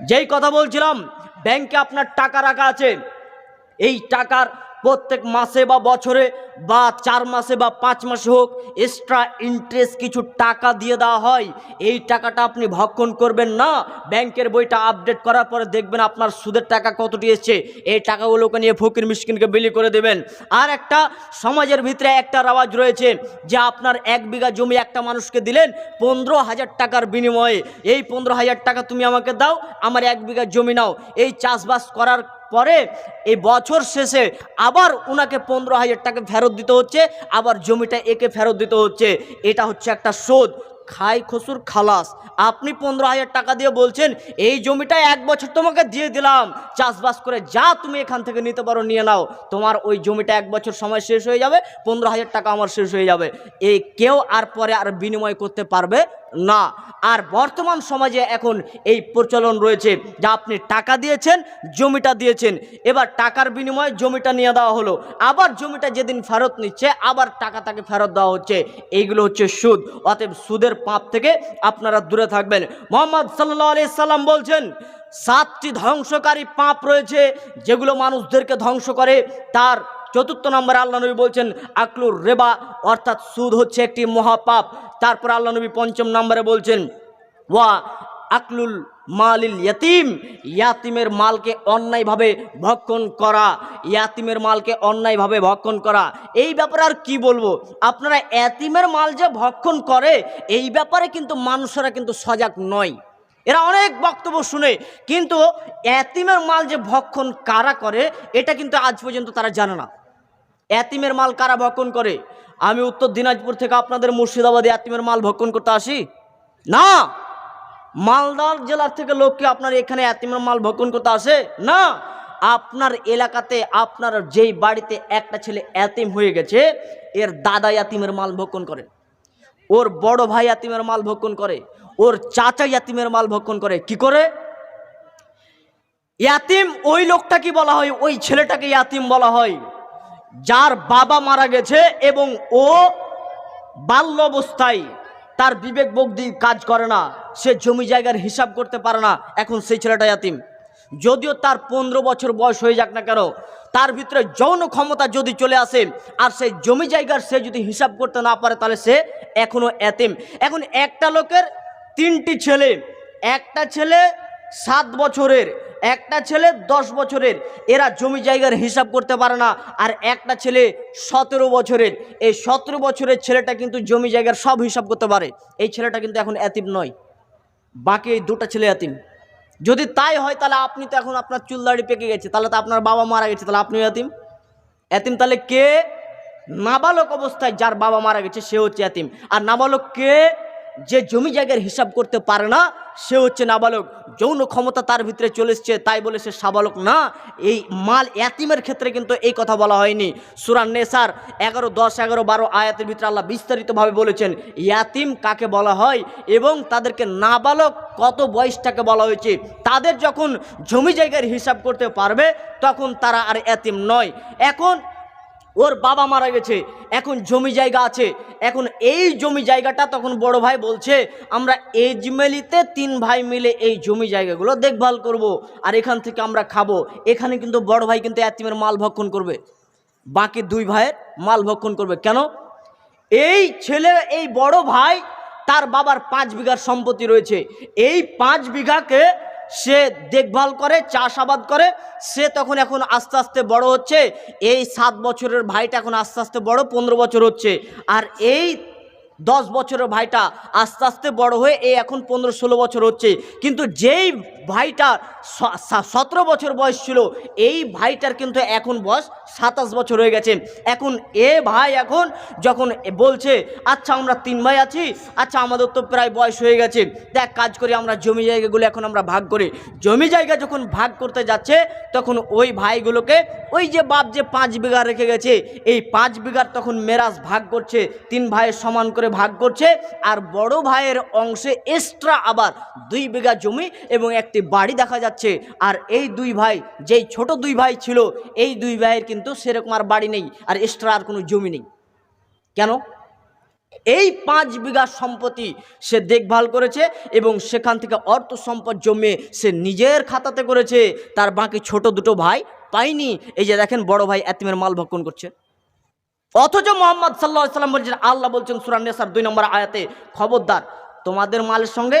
যেই কথা বলছিলাম ব্যাংকে আপনার টাকা রাখা আছে এই টাকার প্রত্যেক মাসে বা বছরে বা চার মাসে বা পাঁচ মাসে হোক এক্সট্রা ইন্টারেস্ট কিছু টাকা দিয়ে দেওয়া হয়। এই টাকাটা আপনি ভক্ষণ করবেন না। ব্যাংকের বইটা আপডেট করার পরে দেখবেন আপনার সুদের টাকা কতটি এসছে। এই টাকাগুলোকে নিয়ে ফকির মিসকিনকে বিলি করে দেবেন। আর একটা সমাজের ভিতরে একটা রাওয়াজ রয়েছে যে আপনার এক বিঘা জমি একটা মানুষকে দিলেন পনেরো হাজার টাকার বিনিময়ে। এই পনেরো হাজার টাকা তুমি আমাকে দাও, আমার এক বিঘা জমি নাও। এই চাষবাস করার পরে এই বছর শেষে আবার ওনাকে পনেরো হাজার টাকা ফেরত দিতে হচ্ছে, আবার জমিটা একে ফেরত দিতে হচ্ছে। এটা হচ্ছে একটা শোধ। খাই খসুর খালাস। আপনি পনেরো হাজার টাকা দিয়ে বলছেন, এই জমিটা এক বছর তোমাকে দিয়ে দিলাম। চাষবাস করে যা তুমি এখান থেকে নিতে পারো, নিয়ে নাও। তোমার ওই জমিটা এক বছর সময় শেষ হয়ে যাবে, পনেরো হাজার টাকা আমার শেষ হয়ে যাবে। এই কেউ আর পরে আর বিনিময় করতে পারবে না। আর বর্তমান সমাজে এখন এই প্রচলন রয়েছে যা আপনি টাকা দিয়েছেন, জমিটা দিয়েছেন। এবার টাকার বিনিময়ে জমিটা নিয়ে দেওয়া হলো। আবার জমিটা যেদিন ফেরত নিচ্ছে, আবার টাকা তাকে ফেরত দেওয়া হচ্ছে। এইগুলো হচ্ছে সুদ। অতএব সুদের পাপ থেকে আপনারা দূরে থাকবেন। মোহাম্মদ সাল্লাহ আলি সাল্লাম বলছেন, সাতটি ধ্বংসকারী পাপ রয়েছে যেগুলো মানুষদেরকে ধ্বংস করে। তার চতুর্থ নম্বরে আল্লাহ নবী বলছেন, আকলুর রেবা অর্থাৎ সুদ হচ্ছে একটি মহাপাপ। তারপর আল্লাহ নবী পঞ্চম নম্বরে বলছেন, ওয়া আকলুল মালিল ইয়াতিম ইয়াতিমের মালকে অন্যায়ভাবে ভক্ষণ করা, ইয়াতিমের মালকে অন্যায়ভাবে ভক্ষণ করা। এই ব্যাপারে আর কি বলব? আপনারা ইয়াতিমের মাল যে ভক্ষণ করে, এই ব্যাপারে কিন্তু মানুষেরা কিন্তু সজাগ নয়। এরা অনেক বক্তব্য শুনে, কিন্তু এতিমের মাল যে ভক্ষণ কারা করে, এটা কিন্তু আজ পর্যন্ত তারা জানে না। এতিমের মাল কারা ভক্ষণ করে? আমি উত্তর দিনাজপুর থেকে আপনাদের মুর্শিদাবাদে এতিমের মাল ভক্ষণ করতে আসি? না! মালদার জেলার থেকে লোককে আপনার এখানে এতিমের মাল ভক্ষণ করতে আসে? না! আপনার এলাকাতে আপনার যেই বাড়িতে একটা ছেলে এতিম হয়ে গেছে, এর দাদা এতিমের মাল ভক্ষণ করে। ওর বড় ভাই ইয়াতিমের মাল ভক্ষণ করে, ওর চাচা ইয়াতিমের মাল ভক্ষণ করে, কি করে? ইয়াতিম, ওই লোকটা কি বলা হয়? ওই ছেলেটাকে ইয়াতিম বলা হয়, যার বাবা মারা গেছে এবং ও বাল্য অবস্থায় তার বিবেক বুদ্ধি কাজ করে না, সে জমি জায়গার হিসাব করতে পারে না, এখন সেই ছেলেটা ইয়াতিম। যদিও তার পনেরো বছর বয়স হয়ে যাক না কেন, তার ভিতরে যৌন ক্ষমতা যদি চলে আসে, আর সেই জমি জায়গার সে যদি হিসাব করতে না পারে, তাহলে সে এখনও এতিম। এখন একটা লোকের তিনটি ছেলে, একটা ছেলে সাত বছরের, একটা ছেলে দশ বছরের। এরা জমি জায়গার হিসাব করতে পারে না, আর একটা ছেলে সতেরো বছরের। এই সতেরো বছরের ছেলেটা কিন্তু জমি জায়গার সব হিসাব করতে পারে। এই ছেলেটা কিন্তু এখন এতিম নয়। বাকি এই দুটা ছেলে এতিম। যদি তাই হয়, তাহলে আপনি তো এখন আপনার চুল দাড়ি পেকে গেছে, তাহলে তো আপনার বাবা মারা গেছে, তাহলে আপনিও এতিম। এতিম তাহলে কে? নাবালক অবস্থায় যার বাবা মারা গেছে, সে হচ্ছে এতিম আর নাবালক কে যে জমি জায়গার হিসাব করতে পারে না, সে হচ্ছে নাবালক। যৌন ক্ষমতা তার ভিতরে চলে এসছে, তাই বলে সে সাবালক না। এই মাল এতিমের ক্ষেত্রে কিন্তু এই কথা বলা হয়নি। সুরান নেসার এগারো, দশ, এগারো, বারো আয়াতের ভিতরে আল্লাহ বিস্তারিতভাবে বলেছেন, ইয়াতিম কাকে বলা হয় এবং তাদেরকে নাবালক কত বয়সটাকে বলা হয়েছে? তাদের যখন জমি জায়গার হিসাব করতে পারবে, তখন তারা আর এতিম নয়। এখন ওর বাবা মারা গেছে। এখন জমি জায়গা আছে। এখন এই জমি জায়গাটা তখন বড় ভাই বলছে, আমরা এই এজমেলিতে তিন ভাই মিলে এই জমি জায়গাগুলো দেখভাল করব আর এখান থেকে আমরা খাব। এখানে কিন্তু বড় ভাই কিন্তু এতিমের মাল ভক্ষণ করবে। বাকি দুই ভাইয়ের মাল ভক্ষণ করবে। কেন? এই ছেলে, এই বড় ভাই, তার বাবার পাঁচ বিঘার সম্পত্তি রয়েছে। এই পাঁচ বিঘাকে সে দেখভাল করে, চাষাবাদ করে, সে তখন এখন আস্তে আস্তে বড় হচ্ছে। এই সাত বছরের ভাইটা এখন আস্তে আস্তে বড়, পনেরো বছর হচ্ছে। আর এই দশ বছরের ভাইটা আস্তে আস্তে বড় হয়ে এই এখন পনেরো ষোলো বছর হচ্ছে। কিন্তু যেই ভাইটা সতেরো বছর বয়স ছিল। এই ভাইটার কিন্তু এখন বয়স সাতাশ বছর হয়ে গেছে। এখন এ ভাই এখন যখন বলছে আচ্ছা আমরা তিন ভাই আছি আচ্ছা আমাদের তো প্রায় বয়স হয়ে গেছে। দেখ, কাজ করি, আমরা জমি জায়গাগুলো এখন আমরা ভাগ করি। জমি জায়গা যখন ভাগ করতে যাচ্ছে, তখন ওই ভাইগুলোকে ওই যে বাপ যে পাঁচ বিঘা রেখে গেছে, এই পাঁচ বিঘার তখন মেরাজ ভাগ করছে, তিন ভাইয়ের সমান করে ভাগ করছে, আর বড় ভাইয়ের অংশে এক্সট্রা আবার দুই বিঘা জমি এবং একটি বাড়ি দেখা যাচ্ছে। আর এই দুই ভাই, যেই ছোট দুই ভাই ছিল, এই দুই ভাইয়ের কিন্তু সেরকম আর বাড়ি নেই, আর এক্সট্রা আর কোনো জমি নেই। কেন? এই পাঁচ বিঘা সম্পত্তি সে দেখভাল করেছে এবং সেখান থেকে অর্থ সম্পদ জমিয়ে সে নিজের খাতাতে করেছে। তার বাকি ছোট দুটো ভাই পাইনি এই যে দেখেন, বড় ভাই এতিমের মাল ভক্ষণ করছে। অথচ মোহাম্মদ সাল্লাহ সাল্লাম বলছেন, আল্লাহ বলছেন সুরান্নেসার দুই নম্বর আয়াতে, খবরদার, তোমাদের মালের সঙ্গে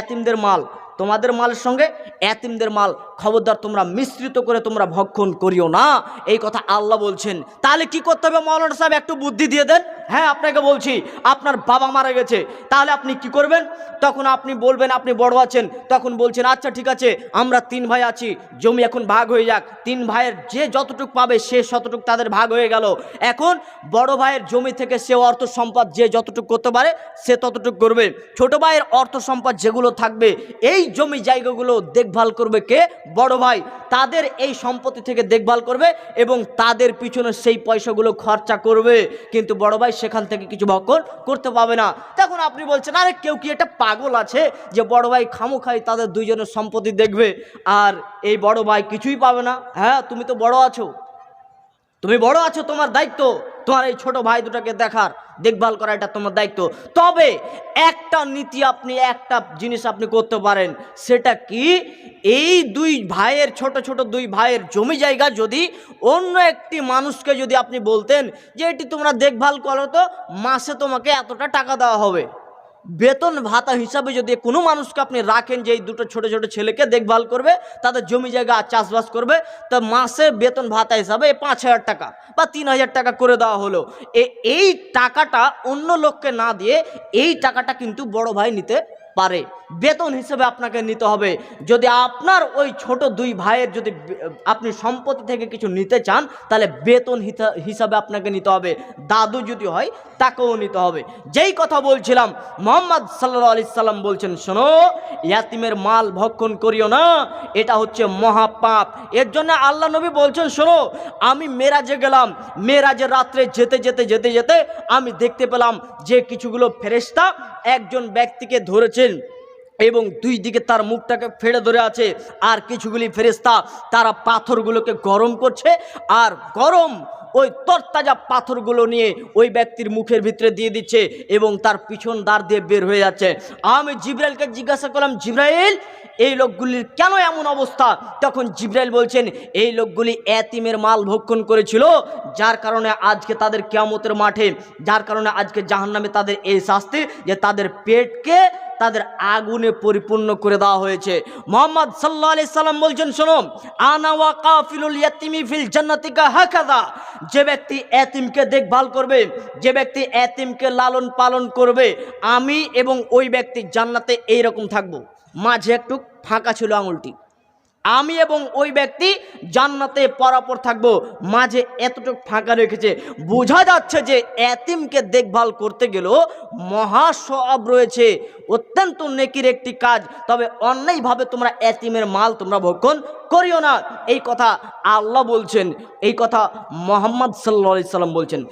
এতিমদের মাল তোমাদের মালের সঙ্গে এতিমদের মাল। খবরদার, তোমরা মিশ্রিত করে তোমরা ভক্ষণ করিও না। এই কথা আল্লাহ বলছেন। তাহলে কি করতে হবে মৌলানা সাহেব? একটু বুদ্ধি দিয়ে দেন। হ্যাঁ আপনাকে বলছি, আপনার বাবা মারা গেছে, তাহলে আপনি কি করবেন? তখন আপনি বলবেন, আপনি বড় আছেন, তখন বলছেন আচ্ছা ঠিক আছে, আমরা তিন ভাই আছি, জমি এখন ভাগ হয়ে যাক, তিন ভাইয়ের যে যতটুক পাবে, সে ততটুক তাদের ভাগ হয়ে গেল। এখন বড় ভাইয়ের জমি থেকে সে অর্থ সম্পদ যে যতটুক করতে পারে, সে ততটুক করবে। ছোট ভাইয়ের অর্থ সম্পদ যেগুলো থাকবে, এই জমি জায়গাগুলো দেখভাল করবে কে? বড় ভাই। তাদের এই সম্পত্তি থেকে দেখভাল করবে এবং তাদের পিছনে সেই পয়সাগুলো খরচা করবে। কিন্তু বড় ভাই সেখান থেকে কিছু ভক্ষণ করতে পাবে না। তখন আপনি বলছেন, আরে কেউ কি এটা পাগল আছে যে বড় ভাই খামো খাই তাদের দুইজনের সম্পত্তি দেখবে আর এই বড় ভাই কিছুই পাবে না? হ্যাঁ তুমি তো বড় আছো। তুমি বড় আছো, তোমার দায়িত্ব। তোমার এই ছোট ভাই দুটাকে দেখার, দেখভাল করা এটা তোমার দায়িত্ব। তবে একটা নীতি আপনি, একটা জিনিস আপনি করতে পারেন, সেটা কি? এই দুই ভাইয়ের, ছোট ছোট দুই ভাইয়ের জমি জায়গা যদি অন্য একটি মানুষকে যদি আপনি বলতেন যে, এটি তোমরা দেখভাল করো তো, মাসে তোমাকে এতটা টাকা দেওয়া হবে। বেতন ভাতা হিসাবে যদি কোনো মানুষকে আপনি রাখেন যে এই দুটো ছোট ছোট ছেলেকে দেখভাল করবে, তাদের জমি জায়গা চাষবাস করবে, তা মাসে বেতন ভাতা হিসাবে পাঁচ হাজার টাকা বা তিন হাজার টাকা করে দেওয়া হলো। এই টাকাটা অন্য লোককে না দিয়ে এই টাকাটা কিন্তু বড় ভাই নিতে পারে। বেতন হিসেবে আপনাকে নিতে হবে। যদি আপনার ওই ছোট দুই ভাইয়ের যদি, আপনি সম্পত্তি থেকে কিছু নিতে চান, তাহলে বেতন হিসাবে আপনাকে নিতে হবে। দাদু যদি হয়, তাকেও নিতে হবে। যেই কথা বলছিলাম, মোহাম্মদ সাল্লা আলি সাল্লাম বলছেন, শোনো, ইয়াতিমের মাল ভক্ষণ করিও না, এটা হচ্ছে মহাপাপ। এর জন্য আল্লাহ নবী বলছেন, শোনো, আমি মেরাজে গেলাম। মেরাজে রাত্রে যেতে যেতে যেতে যেতে আমি দেখতে পেলাম যে কিছুগুলো ফেরেস্তা একজন ব্যক্তিকে ধরেছেন। এবং দুই দিকে তার মুখটাকে ফেড়ে ধরে আছে, আর কিছুগুলি ফেরেস্তা তারা পাথরগুলোকে গরম করছে, আর গরম ওই তরতাজা পাথরগুলো নিয়ে ওই ব্যক্তির মুখের ভিতরে দিয়ে দিচ্ছে এবং তার পিছন দ্বার দিয়ে বের হয়ে যাচ্ছে। আমি জিব্রাইলকে জিজ্ঞাসা করলাম, জিব্রাইল, এই লোকগুলির কেন এমন অবস্থা? তখন জিব্রাইল বলছেন, এই লোকগুলি এতিমের মাল ভক্ষণ করেছিল, যার কারণে আজকে তাদের কেয়ামতের মাঠে, যার কারণে আজকে জাহান্নামে তাদের এই শাস্তি যে তাদের পেটকে তাদের আগুনে পরিপূর্ণ করে দেওয়া হয়েছে। মোহাম্মদ সাল্লাহ আলি সাল্লাম বলছেন, শোনো আনাওয়া কাফিলুল ইয়াতিমি ফিল জান্নাতিকা হাকাদা যে ব্যক্তি এতিমকে দেখভাল করবে, যে ব্যক্তি এতিমকে লালন পালন করবে, আমি এবং ওই ব্যক্তি জান্নাতে এই রকম থাকব। মাঝে একটু ফাঁকা ছিল আঙুলটি। আমি এবং ওই ব্যক্তি জান্নাতে পরাপর থাকব। মাঝে এতটুকু ফাঁকা রেখেছে। বোঝা যাচ্ছে যে এতিমকে দেখভাল করতে গেলেও মহা সব রয়েছে। অত্যন্ত নেকির একটি কাজ। তবে অন্যায়ভাবে তোমরা এতিমের মাল তোমরা ভক্ষণ করিও না। এই কথা আল্লাহ বলছেন। এই কথা মোহাম্মদ সাল্লা সাল্লাম বলছেন।